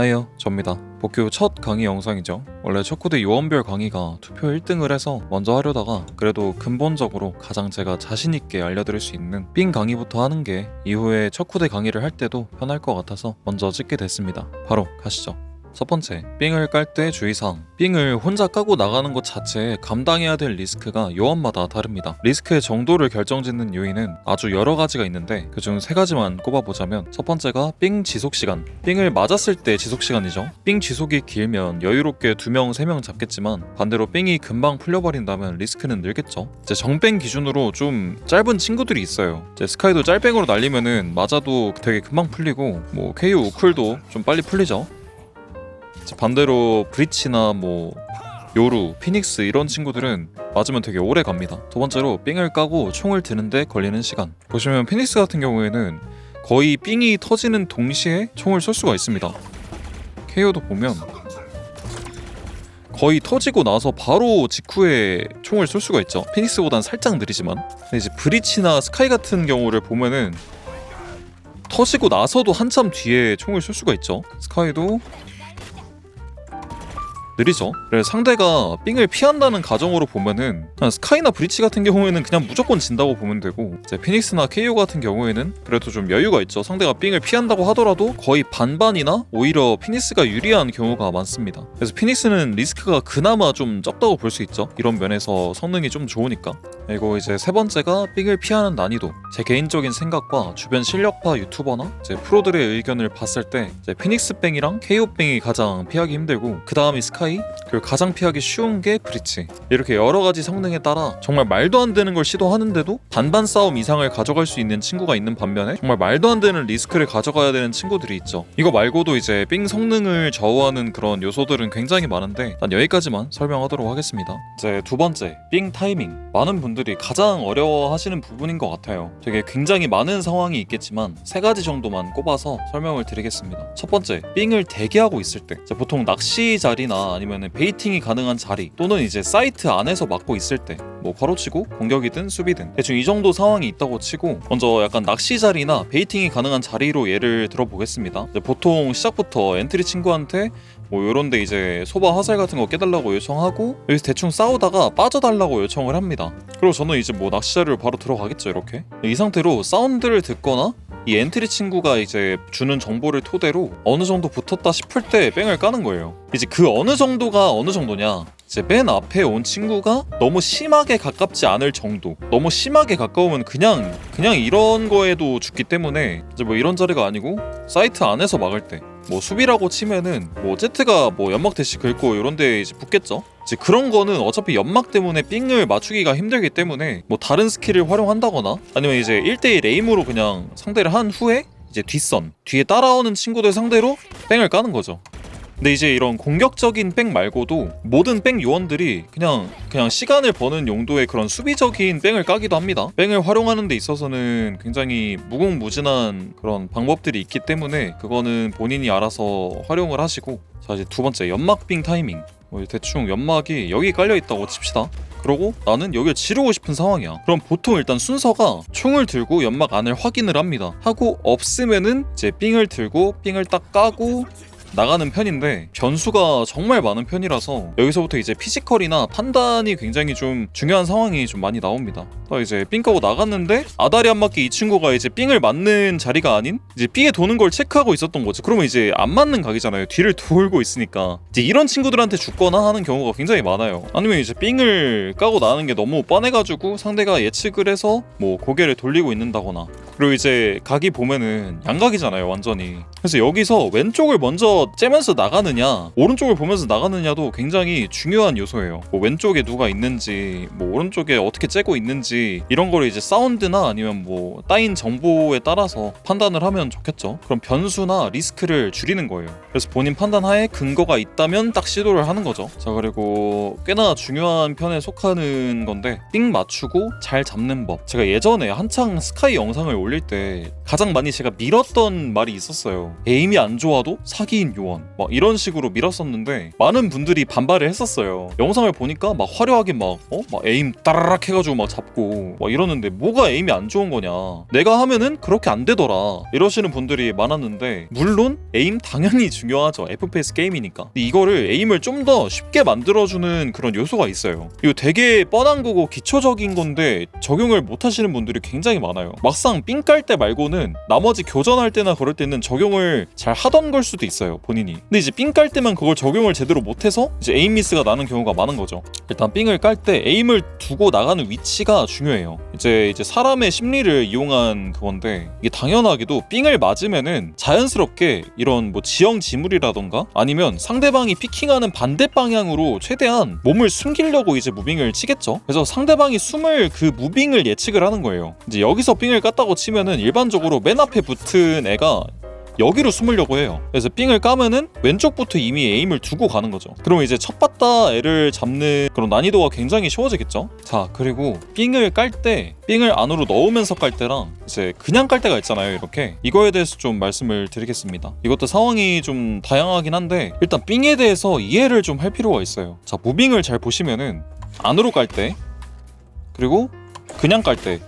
하이요 접니다. 복귀 후첫 강의 영상이죠. 원래 척후대 요원별 강의가 투표 1등을 해서 먼저 하려다가 그래도 근본적으로 가장 제가 자신있게 알려드릴 수 있는 삥 강의부터 하는 게 이후에 척후대 강의를 할 때도 편할 것 같아서 먼저 찍게 됐습니다. 바로 가시죠 첫 번째, 삥을 깔 때 주의사항. 삥을 혼자 까고 나가는 것 자체에 감당해야 될 리스크가 요원마다 다릅니다. 리스크의 정도를 결정짓는 요인은 아주 여러 가지가 있는데 그중 세 가지만 꼽아보자면 첫 번째가 삥 지속 시간. 삥을 맞았을 때 지속 시간이죠. 삥 지속이 길면 여유롭게 두 명, 세명 잡겠지만 반대로 삥이 금방 풀려버린다면 리스크는 늘겠죠. 이제 정뺑 기준으로 좀 짧은 친구들이 있어요. 이제 스카이도 짤뺑으로 날리면은 맞아도 되게 금방 풀리고 뭐 KO 우쿨도 좀 빨리 풀리죠. 반대로 브리치나 뭐 요루, 피닉스 이런 친구들은 맞으면 되게 오래 갑니다. 두 번째로 삥을 까고 총을 드는데 걸리는 시간. 보시면 피닉스 같은 경우에는 거의 삥이 터지는 동시에 총을 쏠 수가 있습니다. KO도 보면 거의 터지고 나서 바로 직후에 총을 쏠 수가 있죠. 피닉스보단 살짝 느리지만. 근데 이제 브리치나 스카이 같은 경우를 보면은 터지고 나서도 한참 뒤에 총을 쏠 수가 있죠. 스카이도 느리죠. 그래서 상대가 삥을 피한다는 가정으로 보면은 스카이나 브리치 같은 경우에는 그냥 무조건 진다고 보면 되고 이제 피닉스나 KO 같은 경우에는 그래도 좀 여유가 있죠. 상대가 삥을 피한다고 하더라도 거의 반반이나 오히려 피닉스가 유리한 경우가 많습니다. 그래서 피닉스는 리스크가 그나마 좀 적다고 볼 수 있죠. 이런 면에서 성능이 좀 좋으니까. 그리고 이제 세 번째가 삥을 피하는 난이도. 제 개인적인 생각과 주변 실력파 유튜버나 이제 프로들의 의견을 봤을 때 이제 피닉스 뺑이랑 KO 뺑이 가장 피하기 힘들고 그 다음이 스카이 그리고 가장 피하기 쉬운 게 브리치. 이렇게 여러 가지 성능에 따라 정말 말도 안 되는 걸 시도하는데도 반반 싸움 이상을 가져갈 수 있는 친구가 있는 반면에 정말 말도 안 되는 리스크를 가져가야 되는 친구들이 있죠. 이거 말고도 이제 삥 성능을 좌우하는 그런 요소들은 굉장히 많은데 난 여기까지만 설명하도록 하겠습니다. 이제 두 번째, 삥 타이밍. 많은 분들 이 가장 어려워하시는 부분인 것 같아요. 되게 굉장히 많은 상황이 있겠지만 세 가지 정도만 꼽아서 설명을 드리겠습니다. 첫 번째, 삥을 대기하고 있을 때 보통 낚시 자리나 아니면 베이팅이 가능한 자리 또는 이제 사이트 안에서 막고 있을 때뭐 괄호치고 공격이든 수비든 대충 이 정도 상황이 있다고 치고 먼저 약간 낚시 자리나 베이팅이 가능한 자리로 예를 들어보겠습니다. 보통 시작부터 엔트리 친구한테 뭐 요런데 이제 소바 화살 같은 거 깨달라고 요청하고 여기서 대충 싸우다가 빠져달라고 요청을 합니다. 그리고 저는 이제 뭐 낚시 자리로 바로 들어가겠죠 이렇게 이 상태로 사운드를 듣거나 이 엔트리 친구가 이제 주는 정보를 토대로 어느 정도 붙었다 싶을 때 뺑을 까는 거예요. 이제 그 어느 정도가 어느 정도냐? 이제 맨 앞에 온 친구가 너무 심하게 가깝지 않을 정도. 너무 심하게 가까우면 그냥 그냥 이런 거에도 죽기 때문에 이제 뭐 이런 자리가 아니고 사이트 안에서 막을 때. 뭐 수비라고 치면은 뭐 제트가 뭐 연막 대시 긁고 이런 데 이제 붙겠죠. 이제 그런 거는 어차피 연막 때문에 삥을 맞추기가 힘들기 때문에 뭐 다른 스킬을 활용한다거나 아니면 이제 1대1 에임으로 그냥 상대를 한 후에 이제 뒷선 뒤에 따라오는 친구들 상대로 뺑을 까는 거죠. 근데 이제 이런 공격적인 뺑 말고도 모든 뺑 요원들이 그냥 그냥 시간을 버는 용도의 그런 수비적인 뺑을 까기도 합니다. 뺑을 활용하는 데 있어서는 굉장히 무궁무진한 그런 방법들이 있기 때문에 그거는 본인이 알아서 활용을 하시고 자 이제 두 번째 연막 빙 타이밍 뭐 대충 연막이 여기 깔려 있다고 칩시다. 그러고 나는 여기를 지르고 싶은 상황이야. 그럼 보통 일단 순서가 총을 들고 연막 안을 확인을 합니다. 하고 없으면은 이제 삥을 들고 삥을 딱 까고 나가는 편인데 변수가 정말 많은 편이라서 여기서부터 이제 피지컬이나 판단이 굉장히 좀 중요한 상황이 좀 많이 나옵니다. 또 이제 삥 까고 나갔는데 아다리 한 바퀴 이 친구가 이제 삥을 맞는 자리가 아닌 이제 삥에 도는 걸 체크하고 있었던 거지. 그러면 이제 안 맞는 각이잖아요. 뒤를 돌고 있으니까 이제 이런 친구들한테 죽거나 하는 경우가 굉장히 많아요. 아니면 이제 삥을 까고 나는 게 너무 뻔해가지고 상대가 예측을 해서 뭐 고개를 돌리고 있는다거나 그리고 이제 각이 보면은 양각이잖아요 완전히. 그래서 여기서 왼쪽을 먼저 째면서 나가느냐 오른쪽을 보면서 나가느냐도 굉장히 중요한 요소예요. 뭐 왼쪽에 누가 있는지 뭐 오른쪽에 어떻게 째고 있는지 이런 거를 이제 사운드나 아니면 뭐 따인 정보에 따라서 판단을 하면 좋겠죠. 그럼 변수나 리스크를 줄이는 거예요. 그래서 본인 판단하에 근거가 있다면 딱 시도를 하는 거죠. 자 그리고 꽤나 중요한 편에 속하는 건데 삥 맞추고 잘 잡는 법. 제가 예전에 한창 스카이 영상을 올릴 때 가장 많이 제가 밀었던 말이 있었어요. 에임이 안 좋아도 사기인 요원 막 이런 식으로 밀었었는데 많은 분들이 반발을 했었어요. 영상을 보니까 막 화려하게 막 어? 막 에임 따라락 해가지고 막 잡고 막 이러는데 뭐가 에임이 안 좋은 거냐? 내가 하면은 그렇게 안 되더라. 이러시는 분들이 많았는데 물론 에임 당연히 중요하죠. FPS 게임이니까. 이거를 에임을 좀 더 쉽게 만들어주는 그런 요소가 있어요. 이거 되게 뻔한 거고 기초적인 건데 적용을 못 하시는 분들이 굉장히 많아요. 막상 삥깔 때 말고는 나머지 교전할 때나 그럴 때는 적용을 잘 하던 걸 수도 있어요. 본인이. 근데 이제 삥 깔 때만 그걸 적용을 제대로 못해서 이제 에임 미스가 나는 경우가 많은 거죠. 일단 삥을 깔 때 에임을 두고 나가는 위치가 중요해요. 이제 이제 사람의 심리를 이용한 그건데 이게 당연하게도 삥을 맞으면은 자연스럽게 이런 뭐 지형 지물이라던가 아니면 상대방이 피킹하는 반대 방향으로 최대한 몸을 숨기려고 이제 무빙을 치겠죠. 그래서 상대방이 숨을 그 무빙을 예측을 하는 거예요. 이제 여기서 삥을 깠다고 치 면은 일반적으로 맨 앞에 붙은 애가 여기로 숨으려고 해요. 그래서 삥을 까면은 왼쪽부터 이미 에임을 두고 가는 거죠. 그러면 이제 첫 바다 애를 잡는 그런 난이도가 굉장히 쉬워지겠죠. 자 그리고 삥을 깔 때 삥을 안으로 넣으면서 깔 때랑 이제 그냥 깔 때가 있잖아요. 이렇게 이거에 대해서 좀 말씀을 드리겠습니다. 이것도 상황이 좀 다양하긴 한데 일단 삥에 대해서 이해를 좀 할 필요가 있어요. 자 무빙을 잘 보시면은 안으로 깔 때 그리고 그냥 깔 때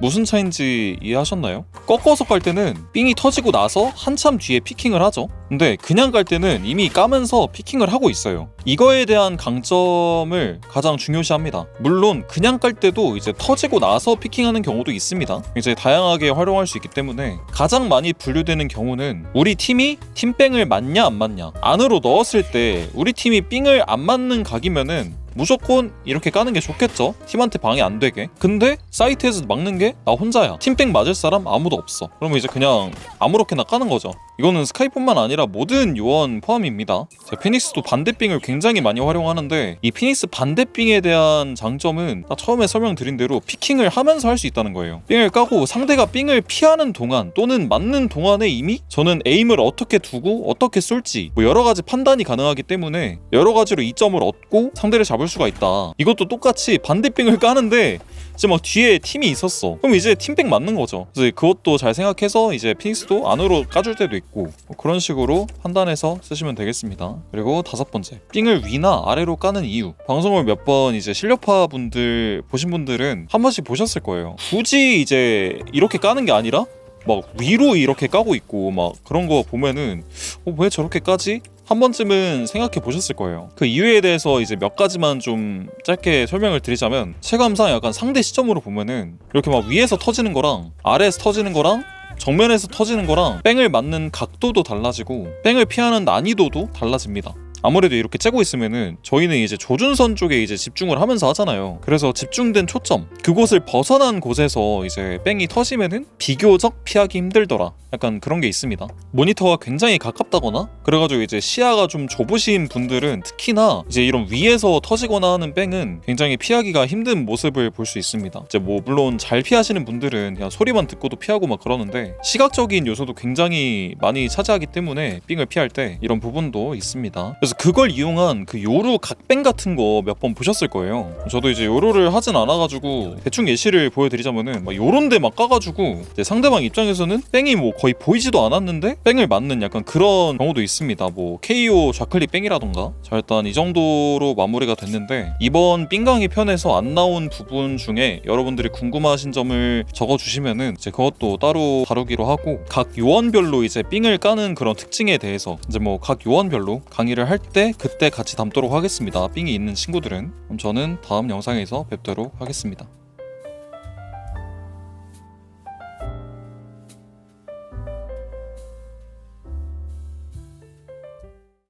무슨 차인지 이해하셨나요? 꺾어서 깔 때는 삥이 터지고 나서 한참 뒤에 피킹을 하죠. 근데 그냥 깔 때는 이미 까면서 피킹을 하고 있어요. 이거에 대한 강점을 가장 중요시합니다. 물론 그냥 깔 때도 이제 터지고 나서 피킹하는 경우도 있습니다. 이제 다양하게 활용할 수 있기 때문에 가장 많이 분류되는 경우는 우리 팀이 팀뺑을 맞냐 안 맞냐 안으로 넣었을 때 우리 팀이 삥을 안 맞는 각이면은 무조건 이렇게 까는 게 좋겠죠. 팀한테 방해 안 되게. 근데 사이트에서 막는 게 나 혼자야. 팀백 맞을 사람 아무도 없어. 그러면 이제 그냥 아무렇게나 까는 거죠. 이거는 스카이뿐만 아니라 모든 요원 포함입니다. 제 피닉스도 반대빙을 굉장히 많이 활용하는데 이 피닉스 반대빙에 대한 장점은 나 처음에 설명드린 대로 피킹을 하면서 할 수 있다는 거예요. 빙을 까고 상대가 빙을 피하는 동안 또는 맞는 동안에 이미 저는 에임을 어떻게 두고 어떻게 쏠지 뭐 여러 가지 판단이 가능하기 때문에 여러 가지로 이점을 얻고 상대를 잡을 수가 있다. 이것도 똑같이 반대빙을 까는데 이제 막 뒤에 팀이 있었어. 그럼 이제 팀백 맞는 거죠. 그래서 그것도 잘 생각해서 이제 피닉스도 안으로 까줄 때도 있고 뭐 그런 식으로 판단해서 쓰시면 되겠습니다. 그리고 다섯 번째, 삥을 위나 아래로 까는 이유. 방송을 몇 번 이제 실력파 분들 보신 분들은 한 번씩 보셨을 거예요. 굳이 이제 이렇게 까는 게 아니라 막 위로 이렇게 까고 있고 막 그런 거 보면은 어, 왜 저렇게 까지? 한 번쯤은 생각해 보셨을 거예요. 그 이유에 대해서 이제 몇 가지만 좀 짧게 설명을 드리자면 체감상 약간 상대 시점으로 보면은 이렇게 막 위에서 터지는 거랑 아래에서 터지는 거랑 정면에서 터지는 거랑 뺑을 맞는 각도도 달라지고 뺑을 피하는 난이도도 달라집니다. 아무래도 이렇게 째고 있으면은 저희는 이제 조준선 쪽에 이제 집중을 하면서 하잖아요. 그래서 집중된 초점 그곳을 벗어난 곳에서 이제 뺑이 터지면은 비교적 피하기 힘들더라. 약간 그런 게 있습니다. 모니터가 굉장히 가깝다거나 그래가지고 이제 시야가 좀 좁으신 분들은 특히나 이제 이런 위에서 터지거나 하는 뺑은 굉장히 피하기가 힘든 모습을 볼 수 있습니다. 이제 뭐 물론 잘 피하시는 분들은 그냥 소리만 듣고도 피하고 막 그러는데 시각적인 요소도 굉장히 많이 차지하기 때문에 삥을 피할 때 이런 부분도 있습니다. 그래서 그걸 이용한 그 요루 각뱅 같은 거 몇 번 보셨을 거예요. 저도 이제 요루를 하진 않아가지고 대충 예시를 보여드리자면은 막 요런데 막 까가지고 이제 상대방 입장에서는 뺑이 뭐 거의 보이지도 않았는데 뺑을 맞는 약간 그런 경우도 있습니다. 뭐 KO 좌클릭 뺑이라던가. 자 일단 이 정도로 마무리가 됐는데 이번 삥강이 편에서 안 나온 부분 중에 여러분들이 궁금하신 점을 적어주시면은 이제 그것도 따로 다루기로 하고 각 요원별로 이제 삥을 까는 그런 특징에 대해서 이제 뭐 각 요원별로 강의를 할 때 그때 같이 담도록 하겠습니다. 삥이 있는 친구들은 그럼 저는 다음 영상에서 뵙도록 하겠습니다.